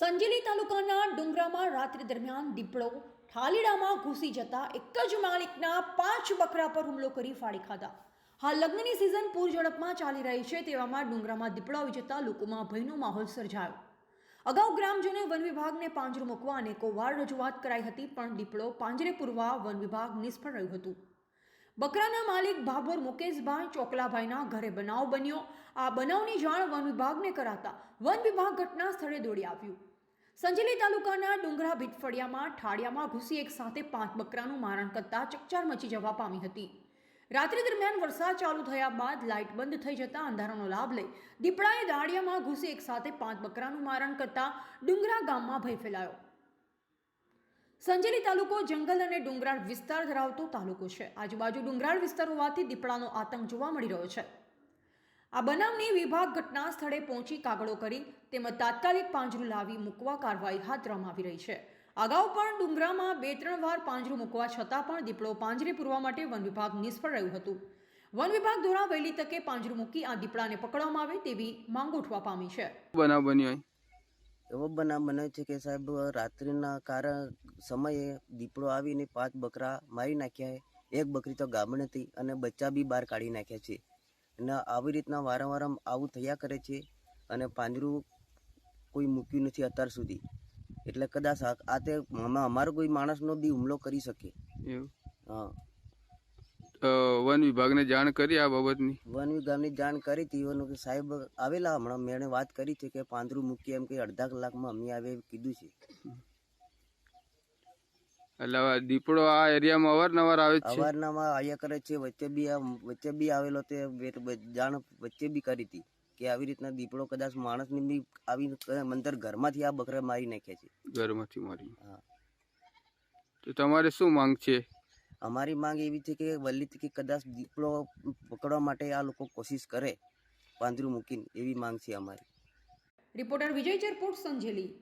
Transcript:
સંજેલી તાલુકાના ડુંગરામાં રાત્રિ દરમિયાન દીપડો ઠાલીડામાં ઘૂસી જતા એક જ માલિકના પાંચ બકરા પર હુમલો કરી ફાડી ખાધા. હાલ લગ્નની સિઝન પૂર ઝડપમાં ચાલી રહી છે તેવામાં ડુંગરામાં દીપડો આવી જતા લોકોમાં ભયનો માહોલ સર્જાયો. અગાઉ ગ્રામજનોએ વન વિભાગને પાંજરું મૂકવા અનેકો વાર રજૂઆત કરાઈ હતી, પણ દીપડો પાંજરે પૂરવા વન વિભાગ નિષ્ફળ રહ્યું હતું. બકરાના માલિક ભાભોર મુકેશભાઈ ચોકલાભાઈના ઘરે બનાવ બન્યો. આ બનાવની જાણ વન વિભાગને કરાતા વન વિભાગ ઘટના સ્થળે દોડી આવ્યું. સંજેલી તાલુકાના ડુંગરા ભીટફળિયામાં ઠાડિયામાં ઘૂસી એક સાથે પાંચ બકરાનું મારણ કરતા ચકચાર મચી જવા પામી હતી. રાત્રિ દરમિયાન વરસાદ ચાલુ થયા બાદ લાઇટ બંધ થઈ જતા અંધારાનો લાભ લઈ દીપડાએ દાડિયામાં ઘૂસી એક સાથે પાંચ બકરાનું મારણ કરતા ડુંગરા ગામમાં ભય ફેલાયો. સંજેલી તાલુકો જંગલ અને ડુંગરાળ વિસ્તાર ધરાવતો તાલુકો છે. આજુબાજુ ડુંગરાળ વિસ્તાર હોવાથી દીપડાનો આતંક જોવા મળી રહ્યો છે. આ બનાવની વિભાગ ઘટના સ્થળે પહોંચી કાગળો કરી તેમજ તાત્કાલિક પાંજરું લાવી મૂકવા કાર્યવાહી હાથ ધરવામાં આવી રહી છે. અગાઉ પણ ડુંગરામાં બે ત્રણ વાર પાંજરું મૂકવા છતાં પણ દીપડો પાંજરે પૂરવા માટે વન વિભાગ નિષ્ફળ રહ્યું હતું. વન વિભાગ દ્વારા વહેલી તકે પાંજરું મૂકી આ દીપડાને પકડવામાં આવે તેવી માંગ ઉઠવા પામી છે. બનાવ બન્યો એવો બનાવ બને છે કે સાહેબ રાત્રિના કારણ સમયે દીપડો આવીને પાંચ બકરા મારી નાખ્યા એક બકરી તો ગામણ હતી અને બચ્ચા બી બહાર કાઢી નાખ્યા છે. અને આવી રીતના વારંવાર આવું થયા કરે છે અને પાંજરું કોઈ મૂક્યું નથી અત્યાર સુધી. એટલે કદાચ આ તે અમારો કોઈ માણસનો બી હુમલો કરી શકે. એવું? હા. વન વિભાગને જાણ કરી આ બાબતની? વન વિભાગની જાણ કરી હતી. એનું કે સાહેબ આવેલા હમણાં. મેં વાત કરી છે કે પાંદરું મૂકીએ એમ કે અડધા કલાકમાં અમે આવે કીધું છે. એટલે દીપડો આ એરિયામાં અવારનવાર આવે છે? અવારનવાર આવ્યા કરે છે. વચ્ચે બી વચ્ચે બી આવેલો તે જાણ વચ્ચે બી કરી હતી કે આવી રીતના દીપડો કદાચ માણસને બી આવી મંદર ઘરમાંથી આ બકરા મારી નાખ્યા છે. ઘરમાંથી મારી. હા. તો તમારે શું માંગ છે? અમારી માંગ એવી છે કે વલ્લીથી કે કદાચ દીપડો પકડવા માટે આ લોકો કોશિશ કરે પાંદરું મૂકીને, એવી માંગ છે અમારી. રિપોર્ટર વિજય ચરપોટ, સંજેલી.